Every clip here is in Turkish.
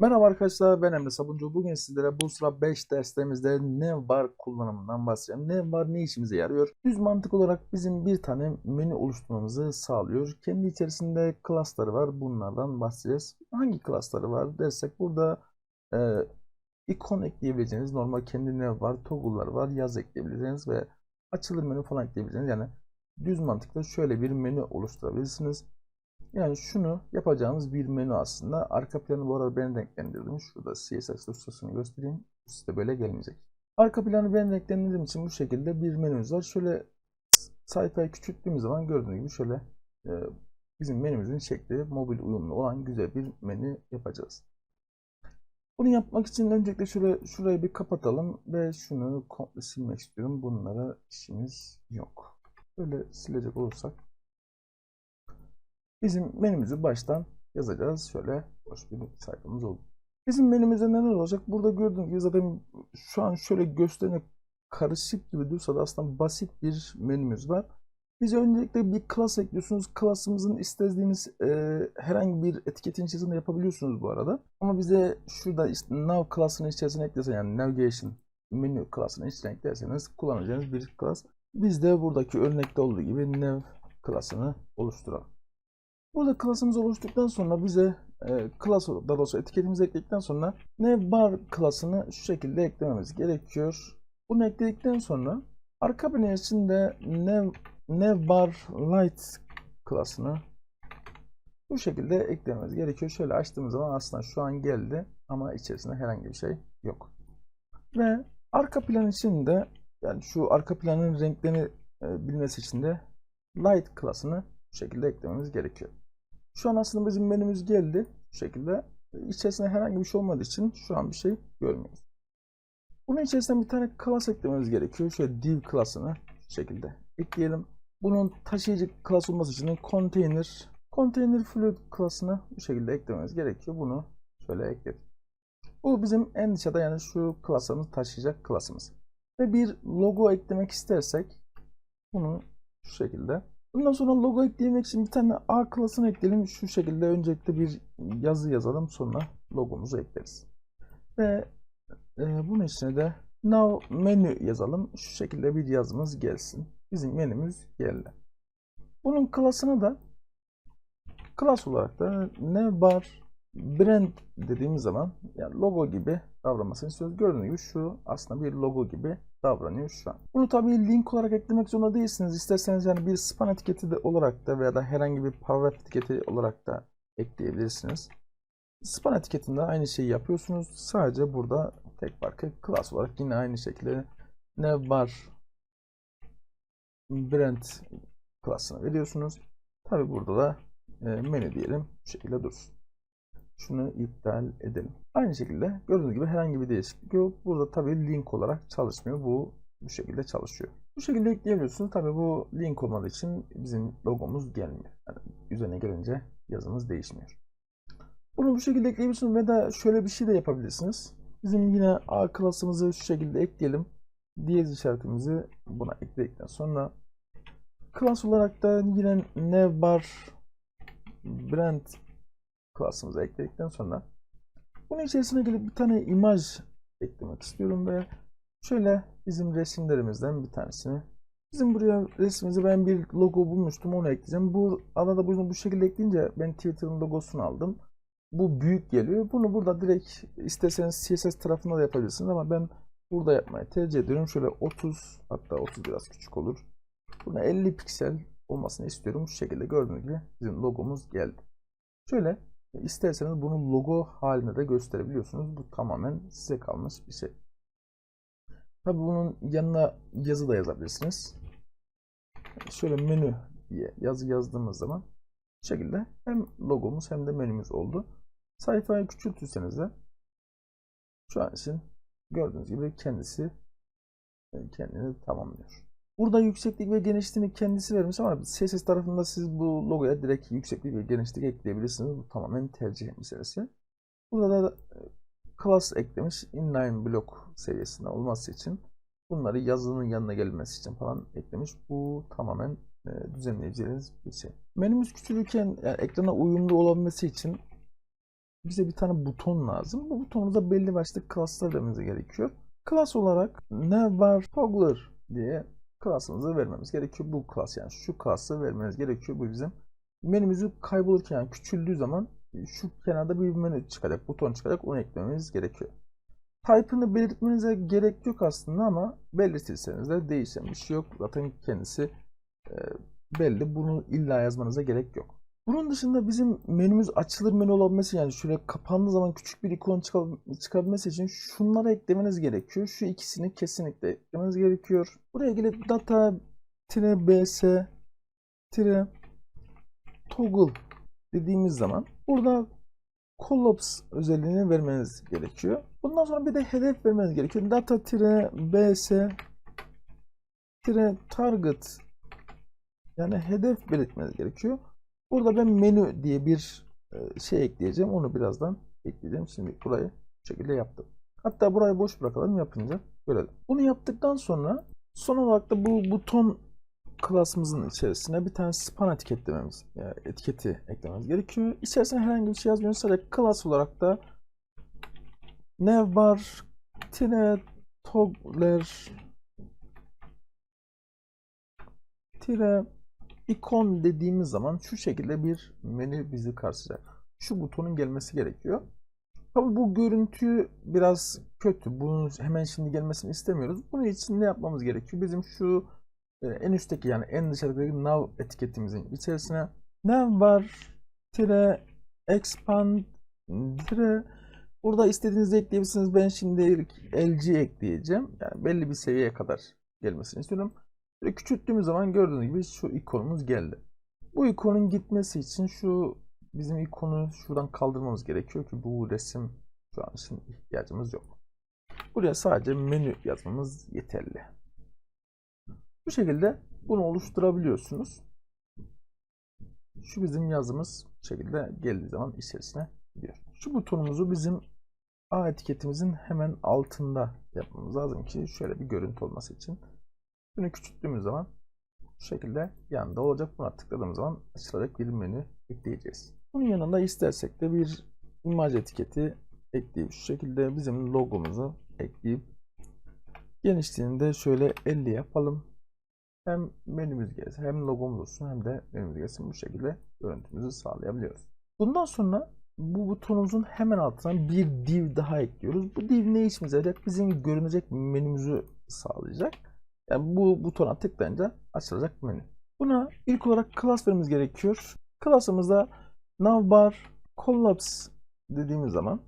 Merhaba arkadaşlar ben Emre Sabuncu. Bugün sizlere sıra 5 derslerimizde Navbar kullanımından bahsedeceğim. Navbar ne işimize yarıyor? Düz mantık olarak bizim bir tane menü oluşturmamızı sağlıyor. Kendi içerisinde class'ları var. Bunlardan bahsedeceğiz. Hangi class'ları var dersek burada e, ikon ekleyebileceğiniz normal kendi Navbar toggle'lar var. Yaz ekleyebileceğiniz ve açılır menü falan ekleyebileceğiniz yani düz mantıkla şöyle bir menü oluşturabilirsiniz. Yani şunu yapacağımız bir menü aslında. Arka planı bu arada ben renklendirdim. Şurada CSS dosyasını göstereyim. Size böyle gelmeyecek. Arka planı ben renklendirdiğim için bu şekilde bir menümüz var. Şöyle sayfayı küçülttüğümüz zaman gördüğünüz gibi şöyle e, bizim menümüzün şekli mobil uyumlu olan güzel bir menü yapacağız. Bunu yapmak için öncelikle şöyle şurayı bir kapatalım ve şunu komple silmek istiyorum. Bunlara işimiz yok. Böyle silecek olursak Bizim menümüzü baştan yazacağız. Şöyle boş bir sayfamız oldu. Bizim menümüzde neler olacak? Burada gördüğünüz gibi zaten şu an şöyle gösterene karışık gibi dursa da aslında basit bir menümüz var. Biz öncelikle bir class ekliyorsunuz. Class'ımızın istediğiniz e, herhangi bir etiketin içerisinde yapabiliyorsunuz bu arada. Ama bize şurada işte nav class'ının içerisine eklesen yani navigation menü class'ının içine eklerseniz kullanacağınız bir class. Biz de buradaki örnekte olduğu gibi nav class'ını oluşturalım. Burada klasımız oluştuktan sonra bize e, class daha doğrusu etiketimizi ekledikten sonra navbar klasını şu şekilde eklememiz gerekiyor. Bunu ekledikten sonra arka plan içinde nav, navbar light klasını bu şekilde eklememiz gerekiyor. Şöyle açtığımız zaman aslında şu an geldi ama içerisinde herhangi bir şey yok. Ve arka plan içinde yani şu arka planın renklerini e, bilmesi için de light klasını bu şekilde eklememiz gerekiyor. Şu an aslında bizim menümüz geldi. Bu şekilde. İçerisinde herhangi bir şey olmadığı için şu an bir şey görmüyoruz. Bunun içerisinde bir tane class eklememiz gerekiyor. Şöyle div class'ını şu şekilde ekleyelim. Bunun taşıyıcı class olması için container container fluid class'ını bu şekilde eklememiz gerekiyor. Bunu şöyle ekledim. Bu bizim en dışarıda yani şu class'ımız taşıyacak class'ımız. Ve bir logo eklemek istersek bunu şu şekilde Bundan sonra logo eklemek için bir tane A klasını ekleyelim. Şu şekilde öncelikle bir yazı yazalım. Sonra logomuzu ekleriz. Ve e, bunun içine de now menü yazalım. Şu şekilde bir yazımız gelsin. Bizim menümüz geldi. Bunun klasını da klas olarak da ne var brand dediğimiz zaman yani logo gibi davranmasını istiyoruz. Gördüğünüz gibi şu aslında bir logo gibi davranıyor şu an. Bunu tabii link olarak eklemek zorunda değilsiniz. İsterseniz yani bir span etiketi de olarak da veya da herhangi bir paragraf etiketi olarak da ekleyebilirsiniz. Span etiketinde aynı şeyi yapıyorsunuz. Sadece burada tek farkı class olarak yine aynı şekilde ne var brand klasını veriyorsunuz. Tabi burada da e, menü diyelim. Bu şekilde dursun. Şunu iptal edelim. Aynı şekilde gördüğünüz gibi herhangi bir değişiklik yok. Burada tabi link olarak çalışmıyor. Bu bu şekilde çalışıyor. Bu şekilde ekleyebiliyorsunuz. Tabi bu link olmadığı için bizim logomuz gelmiyor. Yani üzerine gelince yazımız değişmiyor. Bunu bu şekilde ekleyebilirsiniz ve da şöyle bir şey de yapabilirsiniz. Bizim yine A klasımızı şu şekilde ekleyelim. Diyez işaretimizi buna ekledikten sonra klas olarak da yine navbar brand klasımıza ekledikten sonra bunun içerisine gelip bir tane imaj eklemek istiyorum ve şöyle bizim resimlerimizden bir tanesini bizim buraya resmimizi ben bir logo bulmuştum onu ekleyeceğim. Bu arada bunu bu şekilde ekleyince ben Twitter'ın logosunu aldım. Bu büyük geliyor. Bunu burada direkt isterseniz CSS tarafında da yapabilirsiniz ama ben burada yapmayı tercih ediyorum. Şöyle 30 hatta 30 biraz küçük olur. Buna 50 piksel olmasını istiyorum. Şu şekilde gördüğünüz gibi bizim logomuz geldi. Şöyle isterseniz bunu logo haline de gösterebiliyorsunuz. Bu tamamen size kalmış bir şey. Tabi bunun yanına yazı da yazabilirsiniz. Şöyle menü diye yazı yazdığımız zaman bu şekilde hem logomuz hem de menümüz oldu. Sayfayı küçültürseniz de şu an için gördüğünüz gibi kendisi kendini tamamlıyor. Burada yükseklik ve genişliğini kendisi vermiş ama CSS tarafında siz bu logoya direkt yükseklik ve genişlik ekleyebilirsiniz. Bu tamamen tercih meselesi. Burada da class eklemiş inline block seviyesinde olması için bunları yazının yanına gelmesi için falan eklemiş. Bu tamamen e, düzenleyeceğiniz bir şey. Menümüz küçülürken yani ekrana uyumlu olabilmesi için bize bir tane buton lazım. Bu butonumuza belli başlı klaslar vermemiz gerekiyor. Klas olarak ne var toggler diye klasımızı vermemiz gerekiyor. Bu klas yani şu klası vermemiz gerekiyor. Bu bizim menümüzü kaybolurken yani küçüldüğü zaman şu kenarda bir menü çıkacak, buton çıkacak. Onu eklememiz gerekiyor. Type'ını belirtmenize gerek yok aslında ama belirtirseniz de değişen bir şey yok. Zaten kendisi e, belli. Bunu illa yazmanıza gerek yok. Bunun dışında bizim menümüz açılır menü olabilmesi yani şöyle kapandığı zaman küçük bir ikon çıka- çıkabilmesi için şunları eklemeniz gerekiyor. Şu ikisini kesinlikle eklemeniz gerekiyor. Buraya gelip data bs toggle dediğimiz zaman burada collapse özelliğini vermeniz gerekiyor. Bundan sonra bir de hedef vermeniz gerekiyor. Data bs target yani hedef belirtmeniz gerekiyor. Burada ben menü diye bir e, şey ekleyeceğim. Onu birazdan ekleyeceğim. Şimdi burayı bu şekilde yaptım. Hatta burayı boş bırakalım yapınca görelim. Bunu yaptıktan sonra son olarak da bu buton klasımızın içerisine bir tane span etiketlememiz, yani etiketi eklememiz gerekiyor. İçerisine herhangi bir şey yazmıyoruz. Sadece class olarak da navbar tire toggler tire ikon dediğimiz zaman şu şekilde bir menü bizi karşılayacak. Şu butonun gelmesi gerekiyor. Tabii bu görüntü biraz kötü. Bunun hemen şimdi gelmesini istemiyoruz. Bunun için ne yapmamız gerekiyor? Bizim şu e, en üstteki yani en dışarıdaki nav etiketimizin içerisine nav var tire expand tire burada istediğinizi ekleyebilirsiniz. Ben şimdi LG ekleyeceğim. Yani belli bir seviyeye kadar gelmesini istiyorum. Böyle küçülttüğümüz zaman gördüğünüz gibi şu ikonumuz geldi. Bu ikonun gitmesi için şu bizim ikonu şuradan kaldırmamız gerekiyor ki bu resim şu an için ihtiyacımız yok. Buraya sadece menü yazmamız yeterli. Bu şekilde bunu oluşturabiliyorsunuz. Şu bizim yazımız şekilde geldiği zaman içerisine gidiyor. Şu butonumuzu bizim A etiketimizin hemen altında yapmamız lazım ki şöyle bir görüntü olması için. Bunu küçülttüğümüz zaman bu şekilde yanında olacak. Buna tıkladığımız zaman açılacak bir menü ekleyeceğiz. Bunun yanında istersek de bir imaj etiketi ekleyip şu şekilde bizim logomuzu ekleyip genişliğini de şöyle 50 yapalım. Hem menümüz gelsin hem logomuz olsun hem de menümüz gelsin bu şekilde görüntümüzü sağlayabiliyoruz. Bundan sonra bu butonumuzun hemen altına bir div daha ekliyoruz. Bu div ne işimize yarayacak? Bizim görünecek menümüzü sağlayacak. Yani bu butona tıklayınca açılacak menü. Buna ilk olarak class vermemiz gerekiyor. Class'ımızda navbar collapse dediğimiz zaman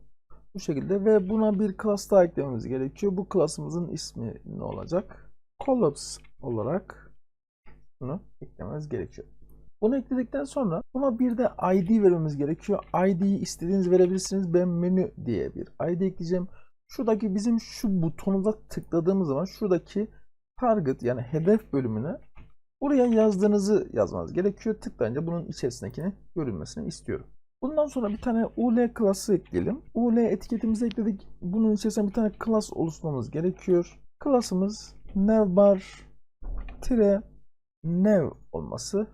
bu şekilde ve buna bir class daha eklememiz gerekiyor. Bu class'ımızın ismi ne olacak? Collapse olarak bunu eklememiz gerekiyor. Bunu ekledikten sonra buna bir de ID vermemiz gerekiyor. ID'yi istediğiniz verebilirsiniz. Ben menü diye bir ID ekleyeceğim. Şuradaki bizim şu butonumuza tıkladığımız zaman şuradaki target yani hedef bölümüne buraya yazdığınızı yazmanız gerekiyor. Tıklayınca bunun içerisindekini görünmesini istiyorum. Bundan sonra bir tane UL klası ekleyelim. UL etiketimizi ekledik. Bunun içerisine bir tane class oluşturmamız gerekiyor. Klasımız navbar tire nav olması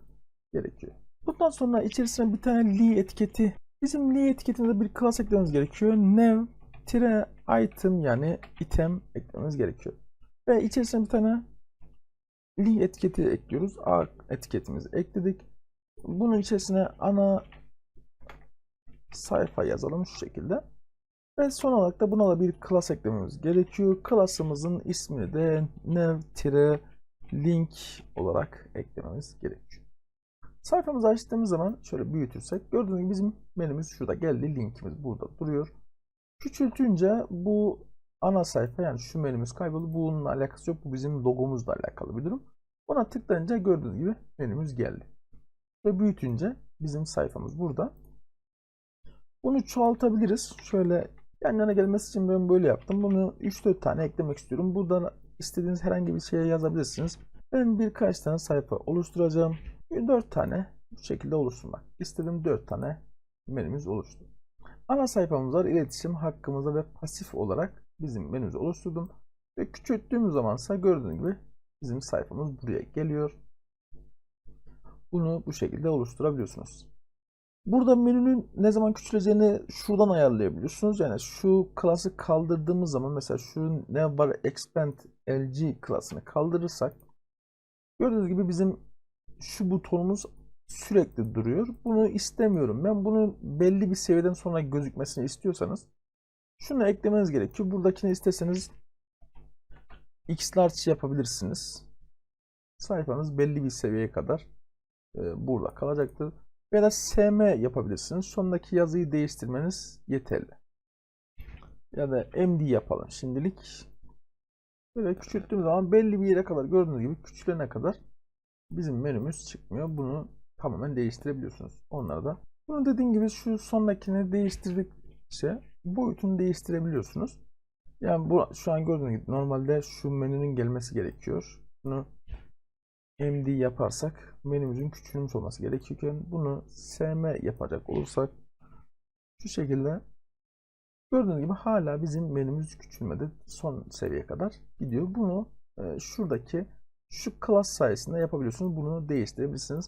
gerekiyor. Bundan sonra içerisine bir tane li etiketi bizim li etiketinde bir class eklememiz gerekiyor. nav tire item yani item eklememiz gerekiyor. Ve içerisine bir tane li etiketi ekliyoruz. A etiketimizi ekledik. Bunun içerisine ana sayfa yazalım şu şekilde. Ve son olarak da buna da bir class eklememiz gerekiyor. Class'ımızın ismini de nav-link olarak eklememiz gerekiyor. Sayfamızı açtığımız zaman şöyle büyütürsek gördüğünüz gibi bizim menümüz şurada geldi. Linkimiz burada duruyor. Küçültünce bu ana sayfa yani şu menümüz kayboldu. Bununla alakası yok. Bu bizim logomuzla alakalı bir durum. Buna tıklayınca gördüğünüz gibi menümüz geldi. Ve büyütünce bizim sayfamız burada. Bunu çoğaltabiliriz. Şöyle yan yana gelmesi için ben böyle yaptım. Bunu 3-4 tane eklemek istiyorum. Buradan istediğiniz herhangi bir şeye yazabilirsiniz. Ben birkaç tane sayfa oluşturacağım. 4 tane bu şekilde oluşturmak. İstediğim 4 tane menümüz oluştu. Ana sayfamız var. İletişim hakkımızda ve pasif olarak bizim menümüzü oluşturdum. Ve küçülttüğümüz zamansa gördüğünüz gibi bizim sayfamız buraya geliyor. Bunu bu şekilde oluşturabiliyorsunuz. Burada menünün ne zaman küçüleceğini şuradan ayarlayabiliyorsunuz. Yani şu klası kaldırdığımız zaman mesela şu ne var expand LG klasını kaldırırsak gördüğünüz gibi bizim şu butonumuz sürekli duruyor. Bunu istemiyorum. Ben bunu belli bir seviyeden sonra gözükmesini istiyorsanız şunu eklemeniz gerekiyor. Buradakini isteseniz X large yapabilirsiniz. Sayfanız belli bir seviyeye kadar e, burada kalacaktır. Ya da SM yapabilirsiniz. Sondaki yazıyı değiştirmeniz yeterli. Ya da MD yapalım şimdilik. Böyle küçülttüğüm zaman belli bir yere kadar gördüğünüz gibi küçülene kadar bizim menümüz çıkmıyor. Bunu tamamen değiştirebiliyorsunuz. Onları da. Bunu dediğim gibi şu sondakini değiştirdikçe boyutunu değiştirebiliyorsunuz. Yani bu şu an gördüğünüz gibi normalde şu menünün gelmesi gerekiyor. Bunu MD yaparsak menümüzün küçülmüş olması gerekirken bunu SM yapacak olursak şu şekilde gördüğünüz gibi hala bizim menümüz küçülmedi. Son seviyeye kadar gidiyor. Bunu e, şuradaki şu class sayesinde yapabiliyorsunuz. Bunu değiştirebilirsiniz.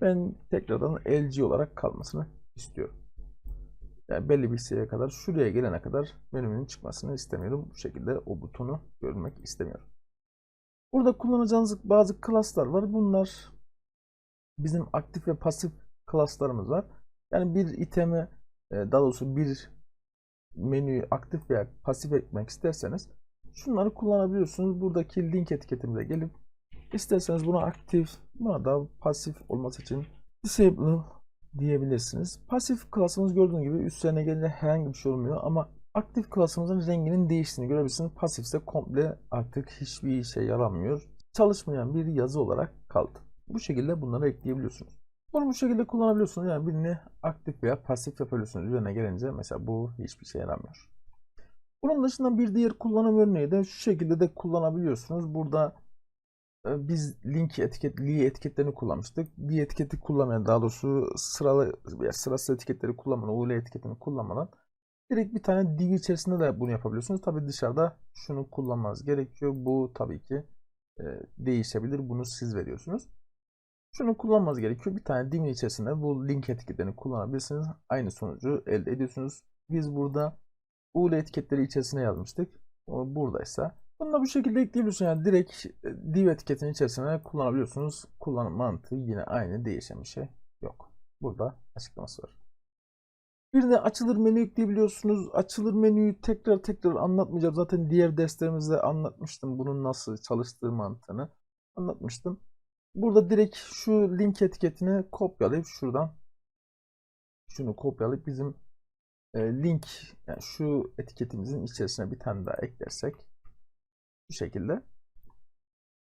Ben tekrardan LG olarak kalmasını istiyorum. Yani belli bir seviyeye kadar şuraya gelene kadar menümün çıkmasını istemiyorum. Bu şekilde o butonu görmek istemiyorum. Burada kullanacağınız bazı klaslar var. Bunlar bizim aktif ve pasif klaslarımız var. Yani bir itemi e, daha doğrusu bir menüyü aktif veya pasif etmek isterseniz şunları kullanabiliyorsunuz. Buradaki link etiketimize gelip isterseniz bunu aktif buna da pasif olması için disable diyebilirsiniz. Pasif klasımız gördüğünüz gibi üstlerine gelince herhangi bir şey olmuyor ama aktif klasımızın renginin değiştiğini görebilirsiniz. Pasif ise komple artık hiçbir işe yaramıyor. Çalışmayan bir yazı olarak kaldı. Bu şekilde bunları ekleyebiliyorsunuz. Bunu bu şekilde kullanabiliyorsunuz. Yani birini aktif veya pasif yapabiliyorsunuz. Üzerine gelince mesela bu hiçbir şey yaramıyor. Bunun dışında bir diğer kullanım örneği de şu şekilde de kullanabiliyorsunuz. Burada biz link etiketli etiketlerini kullanmıştık. Bir etiketi kullanmayan daha doğrusu sıralı veya sırasız etiketleri kullanmadan, UL etiketini kullanmadan direkt bir tane div içerisinde de bunu yapabiliyorsunuz. Tabi dışarıda şunu kullanmanız gerekiyor. Bu tabii ki e, değişebilir. Bunu siz veriyorsunuz. Şunu kullanmanız gerekiyor. Bir tane divin içerisinde bu link etiketlerini kullanabilirsiniz. Aynı sonucu elde ediyorsunuz. Biz burada UL etiketleri içerisine yazmıştık. Buradaysa bunu da bu şekilde ekleyebiliyorsunuz. Yani direkt e, div etiketinin içerisine kullanabiliyorsunuz. Kullanım mantığı yine aynı değişen bir şey yok. Burada açıklaması var. Bir de açılır menü ekleyebiliyorsunuz. Açılır menüyü tekrar tekrar anlatmayacağım. Zaten diğer derslerimizde anlatmıştım bunun nasıl çalıştığı mantığını. Anlatmıştım. Burada direkt şu link etiketini kopyalayıp şuradan şunu kopyalayıp bizim e, link yani şu etiketimizin içerisine bir tane daha eklersek bu şekilde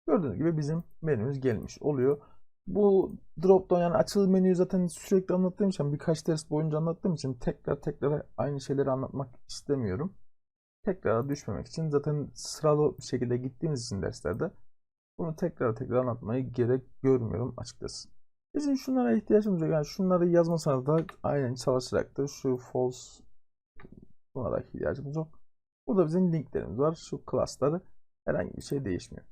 gördüğünüz gibi bizim menümüz gelmiş oluyor. Bu drop down yani açılı menüyü zaten sürekli anlattığım için birkaç ders boyunca anlattığım için tekrar tekrar aynı şeyleri anlatmak istemiyorum. Tekrar düşmemek için zaten sıralı bir şekilde gittiğimiz için derslerde bunu tekrar tekrar anlatmayı gerek görmüyorum açıkçası. Bizim şunlara ihtiyacımız yok. Yani şunları yazmasanız da aynen çalışarak da şu false buna da ihtiyacımız yok. Burada bizim linklerimiz var. Şu class'ları herhangi bir şey değişmiyor.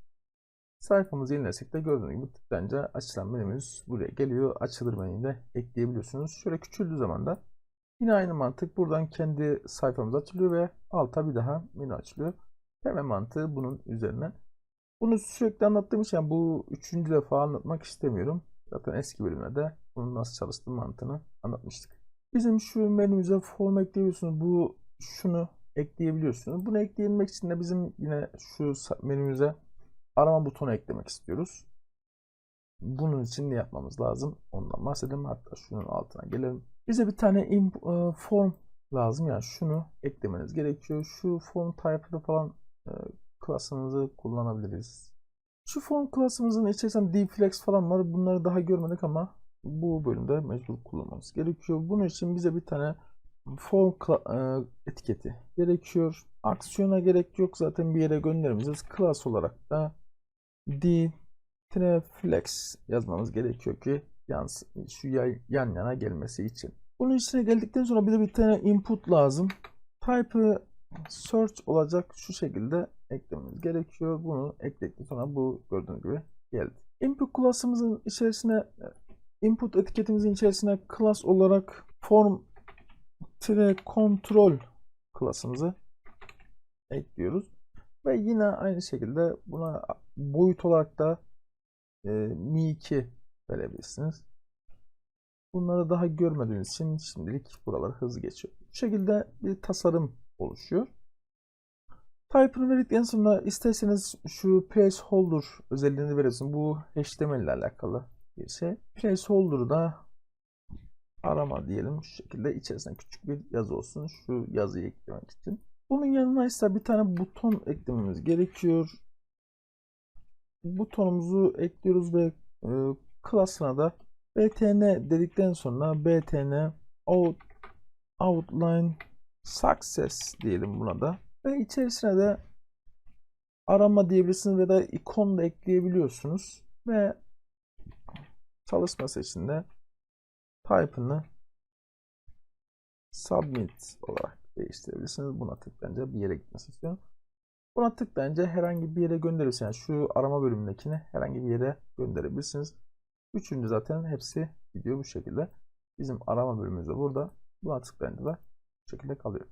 Sayfamızı yenilesek de gördüğünüz gibi tıklayınca açılan menümüz buraya geliyor. Açılır menüyü de ekleyebiliyorsunuz. Şöyle küçüldüğü zaman da yine aynı mantık buradan kendi sayfamız açılıyor ve alta bir daha menü açılıyor. Temel mantığı bunun üzerine. Bunu sürekli anlattığım için bu üçüncü defa anlatmak istemiyorum. Zaten eski bölümde bunun nasıl çalıştığı mantığını anlatmıştık. Bizim şu menümüze form ekleyebiliyorsunuz. Bu şunu ekleyebiliyorsunuz. Bunu ekleyebilmek için de bizim yine şu menümüze arama butonu eklemek istiyoruz. Bunun için ne yapmamız lazım? Ondan bahsedelim. Hatta şunun altına gelelim. Bize bir tane e, form lazım. Yani şunu eklemeniz gerekiyor. Şu form type'da falan e, klasımızı kullanabiliriz. Şu form klasımızın içerisinde deflex falan var. Bunları daha görmedik ama bu bölümde mecbur kullanmamız gerekiyor. Bunun için bize bir tane form e, etiketi gerekiyor. Aksiyona gerek yok. Zaten bir yere göndermeyeceğiz. Class olarak da d flex yazmamız gerekiyor ki şu yan yana gelmesi için. Bunun içine geldikten sonra bir de bir tane input lazım. Type'ı search olacak şu şekilde eklememiz gerekiyor. Bunu ekledikten sonra bu gördüğünüz gibi geldi. Input class'ımızın içerisine input etiketimizin içerisine class olarak form tire control klasımızı ekliyoruz. Ve yine aynı şekilde buna boyut olarak da e, mi2 verebilirsiniz. Bunları daha görmediğiniz için şimdilik buraları hızlı geçiyor. Bu şekilde bir tasarım oluşuyor. Type'ını verdikten sonra isterseniz şu placeholder özelliğini verirsin. Bu HTML ile alakalı bir şey. Placeholder'ı da arama diyelim. Şu şekilde içerisine küçük bir yazı olsun. Şu yazıyı eklemek için. Bunun yanına ise bir tane buton eklememiz gerekiyor. Butonumuzu ekliyoruz ve e, klasına da btn dedikten sonra btn out, outline success diyelim buna da. Ve içerisine de arama diyebilirsiniz ve da ikon da ekleyebiliyorsunuz. Ve çalışması için type'ını submit olarak değiştirebilirsiniz. Buna tıklayınca bir yere gitmesi istiyorum. Buna tıklayınca herhangi bir yere gönderirsiniz. Yani şu arama bölümündekini herhangi bir yere gönderebilirsiniz. Üçüncü zaten hepsi gidiyor bu şekilde. Bizim arama bölümümüz de burada. Buna tıklayınca da bu şekilde kalıyor.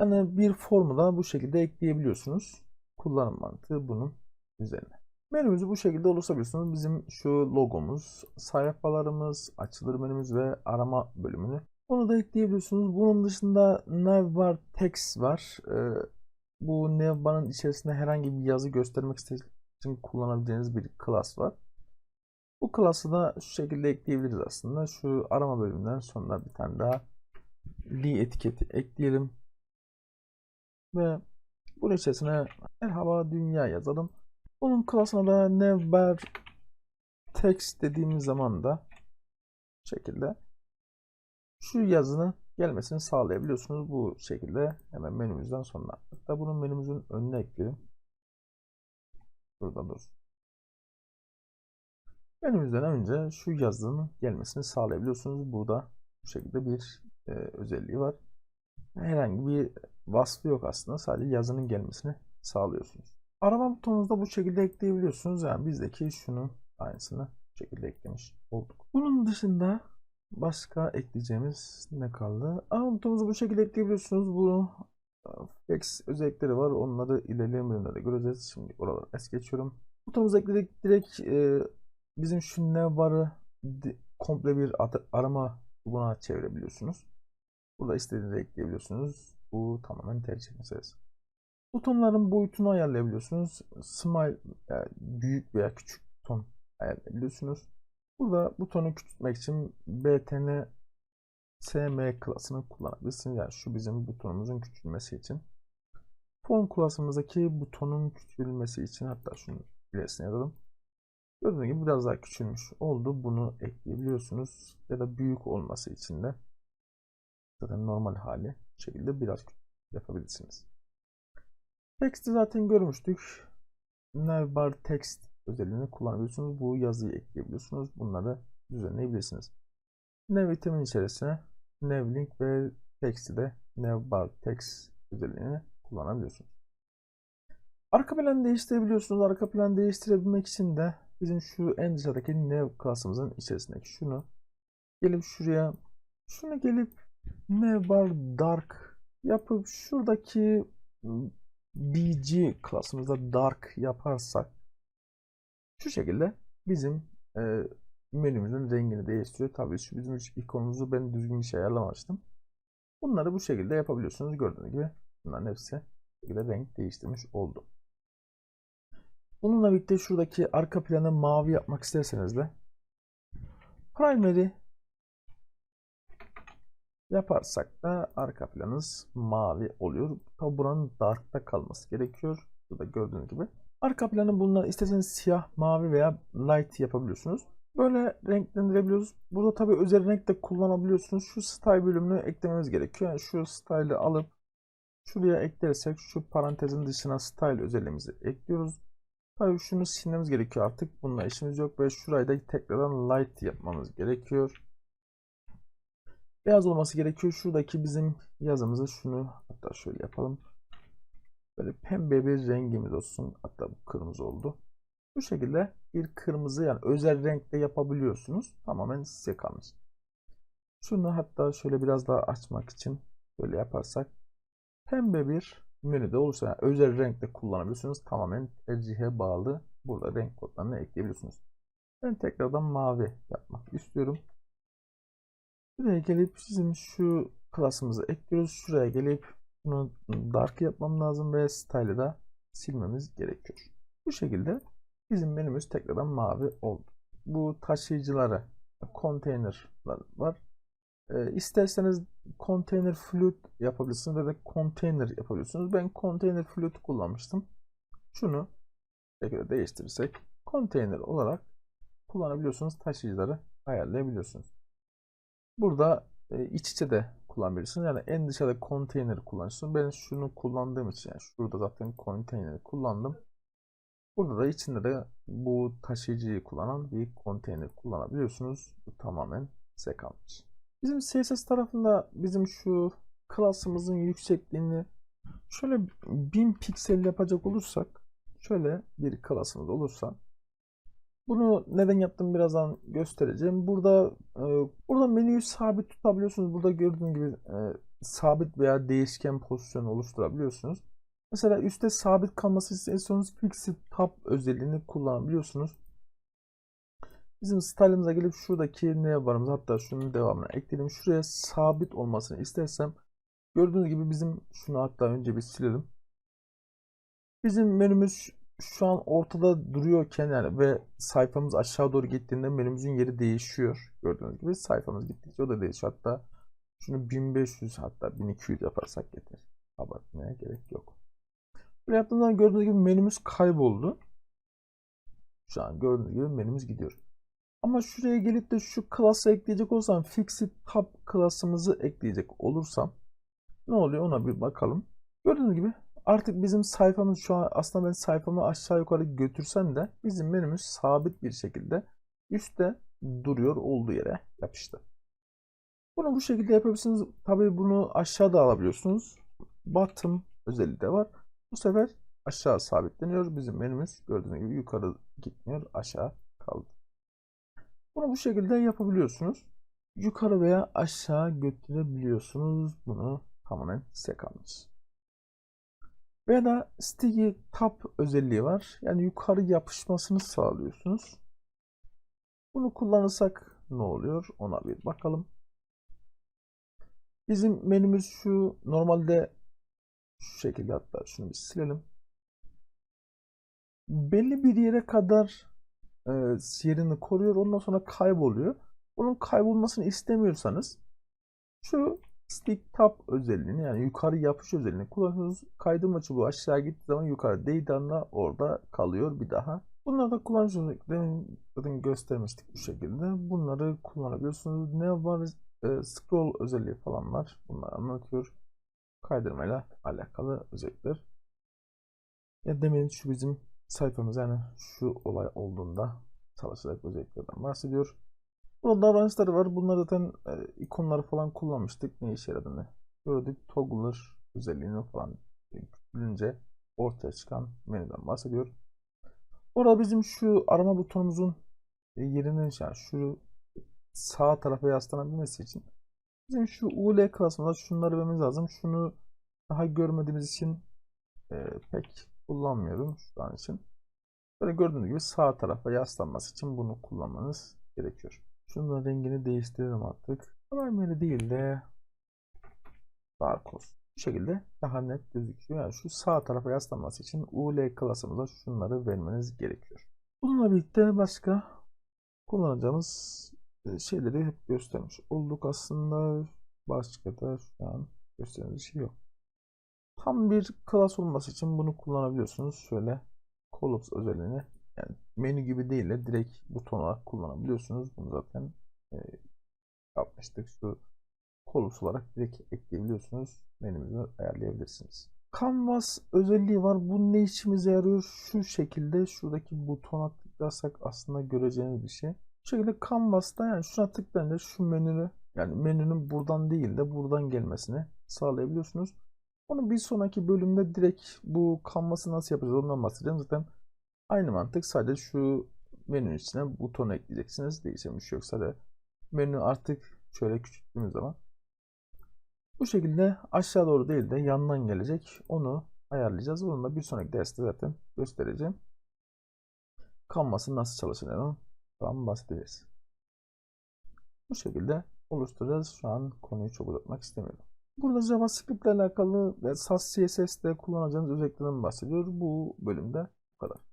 Yani bir formu da bu şekilde ekleyebiliyorsunuz. Kullanım mantığı bunun üzerine. Menümüzü bu şekilde oluşturabiliyorsunuz. Bizim şu logomuz, sayfalarımız, açılır menümüz ve arama bölümünü. Bunu da ekleyebiliyorsunuz. Bunun dışında navbar text var. Ee, bu navbarın içerisinde herhangi bir yazı göstermek için kullanabileceğiniz bir class var. Bu class'ı da şu şekilde ekleyebiliriz aslında. Şu arama bölümünden sonra bir tane daha li etiketi ekleyelim. Ve bunun içerisine merhaba dünya yazalım. Bunun klasına da navbar text dediğimiz zaman da şekilde şu yazının gelmesini sağlayabiliyorsunuz. Bu şekilde hemen menümüzden sonra. Hatta bunun menümüzün önüne ekleyelim. Burada dur. Menümüzden önce şu yazının gelmesini sağlayabiliyorsunuz. Burada bu şekilde bir e, özelliği var. Herhangi bir vasfı yok aslında. Sadece yazının gelmesini sağlıyorsunuz. Arama butonunuzu da bu şekilde ekleyebiliyorsunuz. Yani bizdeki şunun aynısını bu şekilde eklemiş olduk. Bunun dışında başka ekleyeceğimiz ne kaldı? Arama butonunuzu bu şekilde ekleyebiliyorsunuz. Bu flex özellikleri var. Onları ilerleyen bölümlerde göreceğiz. Şimdi oraları es geçiyorum. Butonumuzu ekledik. Direkt e, bizim şu ne varı komple bir arama buna çevirebiliyorsunuz. Burada istediğinizi ekleyebiliyorsunuz. Bu tamamen tercih meselesi. Butonların boyutunu ayarlayabiliyorsunuz. Smile yani büyük veya küçük buton ayarlayabiliyorsunuz. Burada butonu küçültmek için btn sm klasını kullanabilirsiniz. Yani şu bizim butonumuzun küçülmesi için. Fon klasımızdaki butonun küçülmesi için hatta şunu ilerisine yazalım. Gördüğünüz gibi biraz daha küçülmüş oldu. Bunu ekleyebiliyorsunuz. Ya da büyük olması için de zaten normal hali şekilde biraz yapabilirsiniz. Text'i zaten görmüştük. Navbar text özelliğini kullanabiliyorsunuz. Bu yazıyı ekleyebiliyorsunuz. Bunları düzenleyebilirsiniz. Nav itemin içerisine nav link ve text'i de navbar text özelliğini kullanabiliyorsunuz. Arka planı değiştirebiliyorsunuz. Arka planı değiştirebilmek için de bizim şu en dışarıdaki nav klasımızın içerisindeki şunu gelip şuraya şunu gelip navbar dark yapıp şuradaki BG klasımızda dark yaparsak şu şekilde bizim e, menümüzün rengini değiştiriyor. Tabii şu bizim ikonumuzu ben düzgün bir şey ayarlamamıştım. Bunları bu şekilde yapabiliyorsunuz. Gördüğünüz gibi bunların hepsi şekilde renk değiştirmiş oldu. Bununla birlikte şuradaki arka planı mavi yapmak isterseniz de primary yaparsak da arka planınız mavi oluyor. Tabi buranın dark'ta kalması gerekiyor. Burada gördüğünüz gibi. Arka planı bunlar isteseniz siyah, mavi veya light yapabiliyorsunuz. Böyle renklendirebiliyoruz. Burada tabi özel renk de kullanabiliyorsunuz. Şu style bölümünü eklememiz gerekiyor. Yani şu style'ı alıp şuraya eklersek şu parantezin dışına style özelliğimizi ekliyoruz. Tabi şunu silmemiz gerekiyor artık. Bununla işimiz yok ve şurayı da tekrardan light yapmamız gerekiyor. Beyaz olması gerekiyor. Şuradaki bizim yazımızı şunu hatta şöyle yapalım. Böyle pembe bir rengimiz olsun. Hatta bu kırmızı oldu. Bu şekilde bir kırmızı yani özel renkte yapabiliyorsunuz. Tamamen size kalmış. Şunu hatta şöyle biraz daha açmak için böyle yaparsak pembe bir menüde olursa yani özel renkte kullanabiliyorsunuz. Tamamen tercihe bağlı. Burada renk kodlarını ekleyebiliyorsunuz. Ben tekrardan mavi yapmak istiyorum. Buraya gelip sizin şu klasımızı ekliyoruz. Şuraya gelip bunu dark yapmam lazım ve style'ı da silmemiz gerekiyor. Bu şekilde bizim menümüz tekrardan mavi oldu. Bu taşıyıcıları, konteynerler var. E, isterseniz container float yapabilirsiniz ve de container yapabiliyorsunuz. Ben container float kullanmıştım. Şunu şekilde değiştirirsek container olarak kullanabiliyorsunuz. Taşıyıcıları ayarlayabiliyorsunuz. Burada e, iç içe de kullanabilirsiniz. Yani en dışarıda container kullanırsınız. Ben şunu kullandığım için yani şurada zaten container kullandım. Burada da içinde de bu taşıyıcıyı kullanan bir konteyner kullanabiliyorsunuz. Bu tamamen size kalmış. Bizim CSS tarafında bizim şu klasımızın yüksekliğini şöyle 1000 piksel yapacak olursak şöyle bir klasımız olursa bunu neden yaptım birazdan göstereceğim. Burada e, burada menüyü sabit tutabiliyorsunuz. Burada gördüğünüz gibi e, sabit veya değişken pozisyon oluşturabiliyorsunuz. Mesela üstte sabit kalması istiyorsanız Fixed Tab özelliğini kullanabiliyorsunuz. Bizim style'ımıza gelip şuradaki ne varımız hatta şunun devamına ekleyelim. Şuraya sabit olmasını istersem gördüğünüz gibi bizim şunu hatta önce bir silelim. Bizim menümüz şu an ortada duruyorken yani ve sayfamız aşağı doğru gittiğinde menümüzün yeri değişiyor. Gördüğünüz gibi sayfamız gittikçe o da değişiyor. Hatta şunu 1500 hatta 1200 yaparsak yeter. Abartmaya gerek yok. Böyle yaptığımda gördüğünüz gibi menümüz kayboldu. Şu an gördüğünüz gibi menümüz gidiyor. Ama şuraya gelip de şu klası ekleyecek olursam Fixed Tab klasımızı ekleyecek olursam ne oluyor ona bir bakalım. Gördüğünüz gibi artık bizim sayfamız şu an aslında ben sayfamı aşağı yukarı götürsem de bizim menümüz sabit bir şekilde üstte duruyor olduğu yere yapıştı. Bunu bu şekilde yapabilirsiniz. Tabii bunu aşağıda alabiliyorsunuz. Bottom özelliği de var. Bu sefer aşağı sabitleniyor. Bizim menümüz gördüğünüz gibi yukarı gitmiyor. Aşağı kaldı. Bunu bu şekilde yapabiliyorsunuz. Yukarı veya aşağı götürebiliyorsunuz. Bunu tamamen size kalmış. Veya da sticky tab özelliği var. Yani yukarı yapışmasını sağlıyorsunuz. Bunu kullanırsak ne oluyor? Ona bir bakalım. Bizim menümüz şu normalde şu şekilde hatta şunu bir silelim. Belli bir yere kadar e, yerini koruyor. Ondan sonra kayboluyor. Bunun kaybolmasını istemiyorsanız şu stick tab özelliğini yani yukarı yapış özelliğini kullanıyorsunuz. Kaydırma çubuğu aşağı gittiği zaman yukarı değdiği anda orada kalıyor bir daha. Bunları da kullanıyorsunuz. Göstermiştik bu şekilde. Bunları kullanabiliyorsunuz. Ne var? E, scroll özelliği falan var. Bunları anlatıyor. Kaydırmayla alakalı özellikler. Ya demin şu bizim sayfamız yani şu olay olduğunda çalışacak özelliklerden bahsediyor. Burada davranışları var. Bunlar zaten e, ikonları falan kullanmıştık. Ne işe yaradığını gördük. Toggler özelliğini falan bilince ortaya çıkan menüden bahsediyor. Orada bizim şu arama butonumuzun yerinin yani şu sağ tarafa yaslanabilmesi için bizim şu UL klasında şunları vermemiz lazım. Şunu daha görmediğimiz için e, pek kullanmıyorum şu an için. Böyle gördüğünüz gibi sağ tarafa yaslanması için bunu kullanmanız gerekiyor. Şunun rengini değiştirelim artık. Primary değil de Darkos. Bu şekilde daha net gözüküyor. Yani şu sağ tarafa yaslanması için UL klasımıza şunları vermeniz gerekiyor. Bununla birlikte başka kullanacağımız şeyleri hep göstermiş olduk aslında. Başka da şu an gösterdiğimiz şey yok. Tam bir klas olması için bunu kullanabiliyorsunuz. Şöyle Columns özelliğini yani menü gibi değil de direkt buton olarak kullanabiliyorsunuz. Bunu zaten e, yapmıştık. Şu Columns olarak direkt ekleyebiliyorsunuz. Menümüzü ayarlayabilirsiniz. Canvas özelliği var. Bu ne işimize yarıyor? Şu şekilde şuradaki butona tıklarsak aslında göreceğiniz bir şey. Bu şekilde Canvas'ta yani şuna tıklayınca şu menünü yani menünün buradan değil de buradan gelmesini sağlayabiliyorsunuz. Onu bir sonraki bölümde direkt bu kanvası nasıl yapacağız ondan bahsedeceğim. Zaten aynı mantık sadece şu menü içine buton ekleyeceksiniz. Değişen bir şey yoksa da menü artık şöyle küçülttüğümüz zaman bu şekilde aşağı doğru değil de yandan gelecek. Onu ayarlayacağız. Bunu da bir sonraki derste zaten göstereceğim. Canvas'ın nasıl çalışacağını falan bahsedeceğiz. Bu şekilde oluşturacağız. Şu an konuyu çok uzatmak istemiyorum. Burada JavaScript ile alakalı ve SAS CSS'de kullanacağınız özelliklerden bahsediyor. Bu bölümde bu kadar.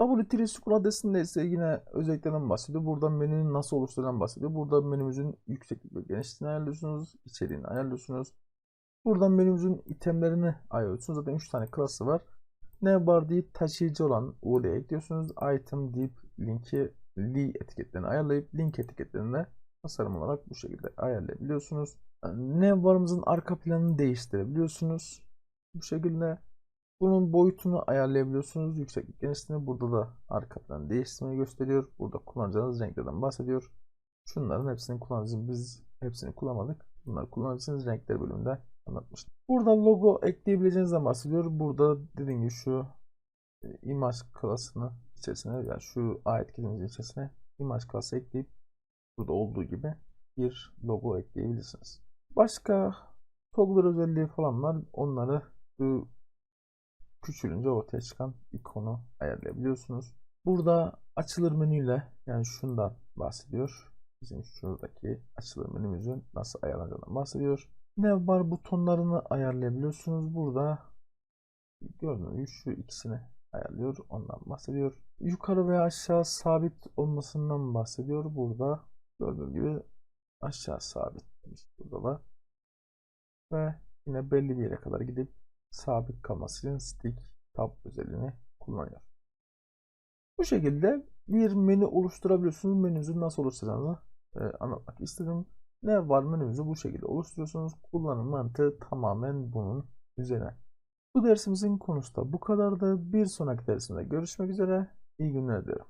W3 SQL adresinde ise yine özelliklerden bahsediyor. Burada menünün nasıl oluşturduğundan bahsediyor. Burada menümüzün yükseklik ve genişliğini ayarlıyorsunuz. içeriğini ayarlıyorsunuz. Buradan menümüzün itemlerini ayarlıyorsunuz. Zaten 3 tane klası var. Navbar deyip taşıyıcı olan URL'ye ekliyorsunuz. Item deyip linki li etiketlerini ayarlayıp link etiketlerini tasarım olarak bu şekilde ayarlayabiliyorsunuz. Navbar'ımızın arka planını değiştirebiliyorsunuz. Bu şekilde bunun boyutunu ayarlayabiliyorsunuz. Yükseklik genişliğini burada da arka planı değiştirmeyi gösteriyor. Burada kullanacağınız renklerden bahsediyor. Şunların hepsini kullanacağız. Biz hepsini kullanmadık. Bunları kullanacaksınız renkler bölümünde anlatmıştım. Burada logo ekleyebileceğinizden bahsediyor. Burada dediğim gibi şu e, imaj klasını içerisine yani şu A etkinliğimizin içerisine imaj klası ekleyip burada olduğu gibi bir logo ekleyebilirsiniz. Başka toggle özelliği falan var. Onları küçülünce ortaya çıkan ikonu ayarlayabiliyorsunuz. Burada açılır menüyle yani şundan bahsediyor. Bizim şuradaki açılır menümüzün nasıl ayarlanacağından bahsediyor. Navbar butonlarını ayarlayabiliyorsunuz. Burada gördüğünüz şu ikisini ayarlıyor. Ondan bahsediyor. Yukarı veya aşağı sabit olmasından bahsediyor. Burada gördüğünüz gibi aşağı sabit demiş burada da. Ve yine belli bir yere kadar gidip sabit kalması stick tab özelliğini kullanıyor. Bu şekilde bir menü oluşturabiliyorsunuz. Menünüzü nasıl oluşturacağınızı e, anlatmak istedim. Ne var menümüzü bu şekilde oluşturuyorsunuz. Kullanım mantığı tamamen bunun üzerine. Bu dersimizin konusu da bu kadardı. Bir sonraki dersimde görüşmek üzere. İyi günler dilerim.